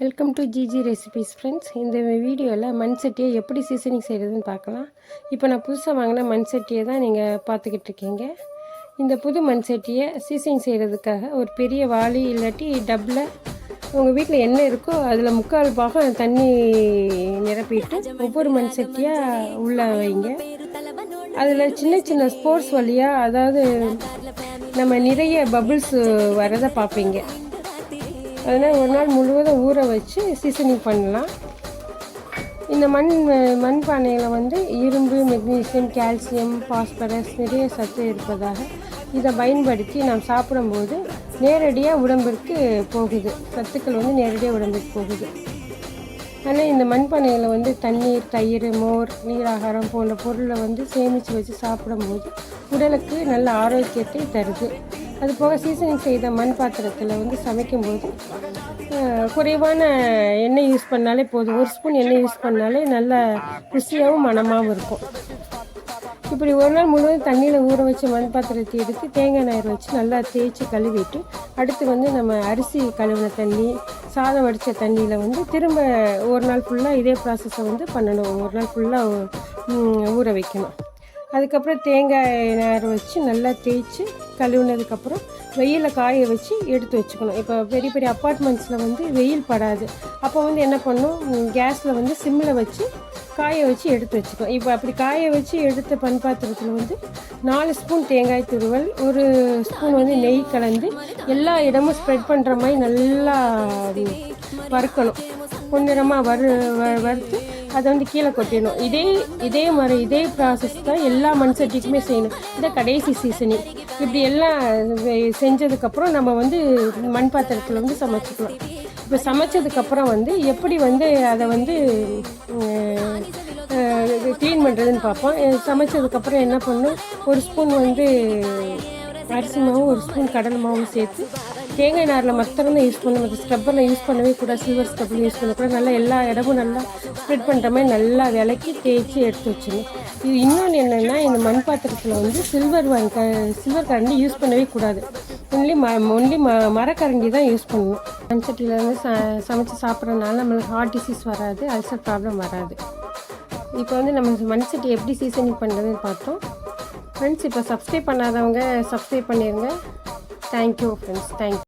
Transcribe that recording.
Welcome to GG recipes friends இந்த வீடியோவில் மண் சட்டியை எப்படி சீசனிங் செய்கிறதுன்னு பார்க்கலாம். இப்போ நான் புதுசாக வாங்கின மண் சட்டியை தான் நீங்கள் பார்த்துக்கிட்டு இருக்கீங்க. இந்த புது மண் சட்டியை சீசனிங் செய்கிறதுக்காக ஒரு பெரிய வாளி இல்லாட்டி டப்பில் உங்கள் வீட்டில் என்ன இருக்கோ அதில் முக்கால் பாகம் தண்ணி நிரப்பிட்டு ஒவ்வொரு மண் சட்டியாக உள்ளே வைங்க. அதில் சின்ன சின்ன ஸ்போர்ட்ஸ் வழியாக அதாவது நம்ம நிறைய பபுள்ஸ் வரதை பார்ப்பீங்க. அதனால் ஒரு நாள் முழுவதும் ஊற வச்சு சீசனிங் பண்ணலாம். இந்த மண் மண் பானையில் வந்து இரும்பு மெக்னீசியம் கால்சியம் பாஸ்பரஸ் நிறைய சத்து இருப்பதாக இதை பயன்படுத்தி நாம் சாப்பிடும்போது நேரடியாக உடம்பிற்கு போகுது. சத்துக்கள் வந்து நேரடியாக உடம்புக்கு போகுது. ஆனால் இந்த மண்பானையில் வந்து தண்ணீர் தயிர் மோர் நீராகாரம் போன்ற பொருளை வந்து சேமித்து வச்சு சாப்பிடும்போது உடலுக்கு நல்ல ஆரோக்கியத்தை தருது. அது போக சீசனிங் செய்த மண் பாத்திரத்தில் வந்து சமைக்கும்போது குறைவான எண்ணெய் யூஸ் பண்ணாலே போதும். ஒரு ஸ்பூன் எண்ணெய் யூஸ் பண்ணாலே நல்ல ருசியாகவும் மனமாகவும் இருக்கும். இப்படி ஒரு நாள் முழுவதும் தண்ணியில் ஊற வச்சு மண் பாத்திரத்தை எடுத்து தேங்காய் நார் வச்சு நல்லா தேய்ச்சி கழுவிட்டு அடுத்து வந்து நம்ம அரிசி கழுவின தண்ணி சாதம் வடித்த தண்ணியில் வந்து திரும்ப ஒரு நாள் ஃபுல்லாக இதே ப்ராசஸை வந்து பண்ணணும். ஒரு நாள் ஃபுல்லாக ஊற வைக்கணும். அதுக்கப்புறம் தேங்காய் நேர வச்சு நல்லா தேய்ச்சி கழுவுனதுக்கப்புறம் வெயிலில் காய வச்சு எடுத்து வச்சுக்கணும். இப்போ பெரிய பெரிய அப்பார்ட்மெண்ட்ஸில் வந்து வெயில் படாது. அப்போ வந்து என்ன பண்ணும்? கேஸில் வந்து சிம்மில் வச்சு காய வச்சு எடுத்து வச்சுக்கணும். இப்போ அப்படி காய வச்சு எடுத்த பண்பாத்திரத்தில் வந்து நாலு ஸ்பூன் தேங்காய் துருவல் ஒரு ஸ்பூன் வந்து நெய் கலந்து எல்லா இடமும் ஸ்ப்ரெட் பண்ணுற மாதிரி நல்லா வறுக்கணும். பொன்னிறமாக வறு வறுத்து அதை வந்து கீழே கொட்டிடணும். இதே இதே மாதிரி இதே ப்ராசஸ் தான் எல்லா மண் சட்டிக்குமே செய்யணும். இதை கடைசி சீசனிங் இப்படி எல்லாம் செஞ்சதுக்கப்புறம் நம்ம வந்து மண் பாத்திரத்தில் வந்து சமைச்சிக்கலாம். இப்போ சமைச்சதுக்கப்புறம் வந்து எப்படி வந்து அதை வந்து க்ளீன் பண்ணுறதுன்னு பார்ப்போம். சமைச்சதுக்கப்புறம் என்ன பண்ணும் ஒரு ஸ்பூன் வந்து அரிசி மாவும் ஒரு ஸ்பூன் கடலை மாவும் சேர்த்து தேங்காய் நாரில் மாத்திரம் தான் யூஸ் பண்ணணும் மற்ற ஸ்க்ரப்பரில் யூஸ் பண்ணவே கூட சில்வர் ஸ்க்ரப்பில் யூஸ் பண்ணக்கூடாது நல்லா எல்லா இடமும் நல்லா ஸ்ப்ரெட் பண்ணுற மாதிரி நல்லா விலக்கி தேய்ச்சி எடுத்து வச்சுக்கணும் இது இன்னொன்று என்னென்னா இந்த மண் பாத்திரத்தில் வந்து சில்வர் க சில்வர் கரண்டி யூஸ் பண்ணவே கூடாது. ஒன்லி ம ஒன்லி ம மரக்கரண்டி தான் யூஸ் பண்ணணும் மண் சட்டியில் ச சமைச்சு சாப்பிட்றதுனால நம்மளுக்கு ஹார்ட் டிசீஸ் வராது அல்சர் ப்ராப்ளம் வராது. இப்போ வந்து நம்ம மண் சட்டி எப்படி சீசனிங் பண்ணுறதுன்னு பார்த்தோம். ஃப்ரெண்ட்ஸ் இப்போ சப்ஸ்கிரைப் பண்ணாதவங்க சப்ஸ்கிரைப் பண்ணிடுங்க தேங்க்யூ ஃப்ரெண்ட்ஸ் தேங்க்யூ